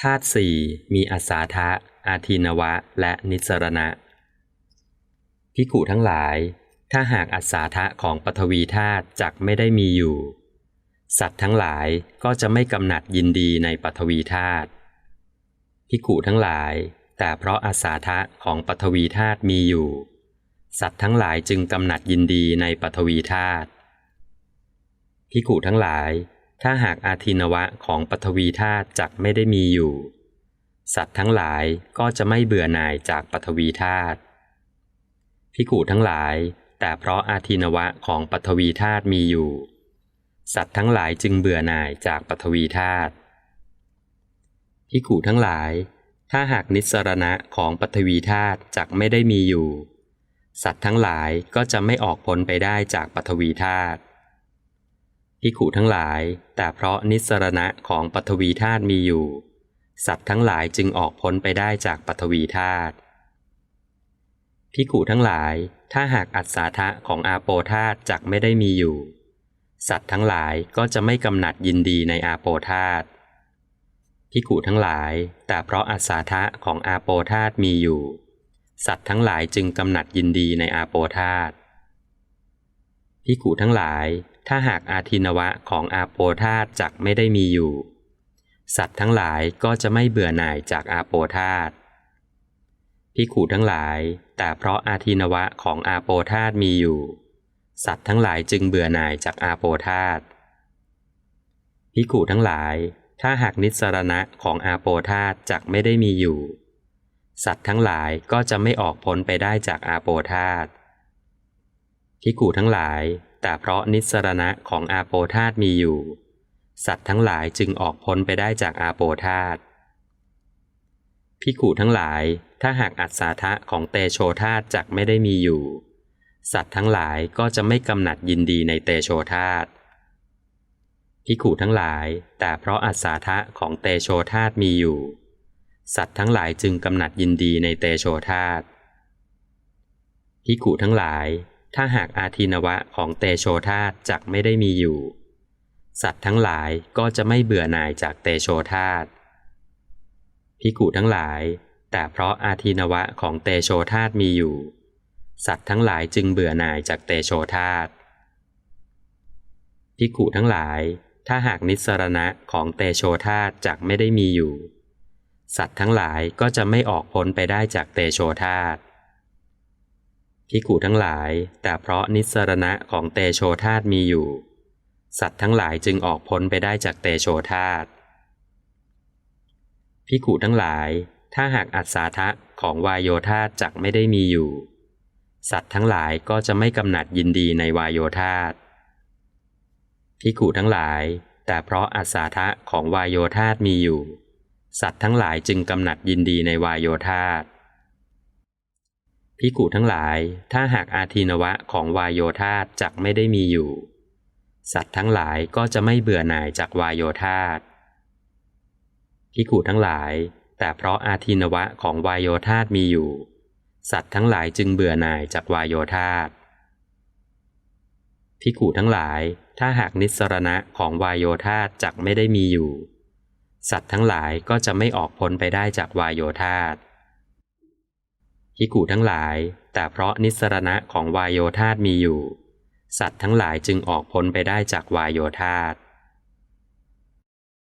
ธาตุสี่มีอาสาทะ อาทินวะ และนิสรณะ พิกุทั้งหลาย ถ้าหากอาสาทะของปฐวีธาตุจักไม่ได้มีอยู่ สัตว์ทั้งหลายก็จะไม่กำหนัดยินดีในปฐวีธาตุพิกุทั้งหลาย แต่เพราะอาสาทะของปฐวีธาตุมีอยู่ สัตว์ทั้งหลายจึงกำหนัดยินดีในปฐวีธาตุพิกุทั้งหลาย ถ้าหากอาทินวะของปฐวีธาตุจักไม่ได้มีอยู่ สัตว์ทั้งหลายก็จะไม่เบื่อหน่ายจากปฐวีธาตุพิกุทั้งหลาย แต่เพราะอาทินวะของปฐวีธาตุมีอยู่ สัตว์ทั้งหลายจึงเบื่อหน่ายจากปฐวีธาตุพิกุทั้งหลาย ถ้าหากนิสรณะของปฐวีธาตุจักไม่ได้มีอยู่ สัตว์ทั้งหลายก็จะไม่ออกพ้นไปได้จากปฐวีธาตุ พิกุทั้งหลาย แต่เพราะนิสรณะของปฐวีธาตุมีอยู่ สัตว์ทั้งหลายจึงออกพ้นไปได้จากปฐวีธาตุพิกุทั้งหลาย ถ้าหากอัศาทะของอาโปธาตุจักไม่ได้มีอยู่ สัตว์ทั้งหลายก็จะไม่กำหนัดยินดีในอาโปธาตุพิกุทั้งหลาย แต่เพราะอาสาทะของอาโปธาตุมีอยู่ สัตว์ทั้งหลายจึงกำหนัดยินดีในอาโปธาตุพิกุทั้งหลาย ถ้าหากอาทินวะของอาโปธาตจักไม่ได้มีอยู่ สัตว์ทั้งหลายก็จะไม่เบื่อหน่ายจากอาโปธาตพิกุทั้งหลาย แต่เพราะอาทินวะของอาโปธาตมีอยู่ สัตว์ทั้งหลายจึงเบื่อหน่ายจากอาโปธาตพิกุทั้งหลาย ถ้าหากนิสรณะของอาโปธาตจักไม่ได้มีอยู่ สัตว์ทั้งหลายก็จะไม่ออกพ้นไปได้จากอาโปธาตพิกุทั้งหลาย แต่เพราะนิสรณะของอาโปธาตมีอยู่ สัตว์ทั้งหลายจึงออกพ้นไปได้จากอาโปธาตพิกุทั้งหลายถ้าหากอัศาทะของเตโชธาตจักไม่ได้มีอยู่ สัตว์ทั้งหลายก็จะไม่กำหนัดยินดีในเตโชธาตพิกุทั้งหลาย แต่เพราะอัศาทะของเตโชธาตมีอยู่ สัตว์ทั้งหลายจึงกำหนัดยินดีในเตโชธาตพิกุทั้งหลาย ถ้าหากอาทินวะของเตโชธาตจักไม่ได้มีอยู่ สัตว์ทั้งหลายก็จะไม่เบื่อหน่ายจากเตโชธาตพิกุทั้งหลาย แต่เพราะอาทินวะของเตโชธาตมีอยู่ สัตว์ทั้งหลายจึงเบื่อหน่ายจากเตโชธาตพิกุทั้งหลาย ถ้าหากนิสรณะของเตโชธาตจักไม่ได้มีอยู่ สัตว์ทั้งหลายก็จะไม่ออกพ้นไปได้จากเตโชธาตุ พิกุทั้งหลาย แต่เพราะนิสรณะของเตโชธาตมีอยู่ สัตว์ทั้งหลายจึงออกพ้นไปได้จากเตโชธาตพิกุทั้งหลาย ถ้าหากอัศาทะของวายโยธาตจักไม่ได้มีอยู่ สัตว์ทั้งหลายก็จะไม่กำหนัดยินดีในวายโยธาตพิกุทั้งหลาย แต่เพราะอาสาทะของวายโยธาตมีอยู่ สัตว์ทั้งหลายจึงกำหนัดยินดีในวายโยธาต พิกุทั้งหลาย ถ้าหากอาทินวะของวายโยธาจักไม่ได้มีอยู่ สัตว์ทั้งหลายก็จะไม่เบื่อหน่ายจากวายโยธาพิกุทั้งหลาย แต่เพราะอาทินวะของวายโยธามีอยู่ สัตว์ทั้งหลายจึงเบื่อหน่ายจากวายโยธาพิกุทั้งหลาย ถ้าหากนิสรณะของวายโยธาจักไม่ได้มีอยู่ สัตว์ทั้งหลายก็จะไม่ออกพ้นไปได้จากวายโยธาต ภิกุทั้งหลาย แต่เพราะนิสรณะของวายโยธาตมีอยู่ สัตว์ทั้งหลายจึงออกพ้นไปได้จากวายโยธาต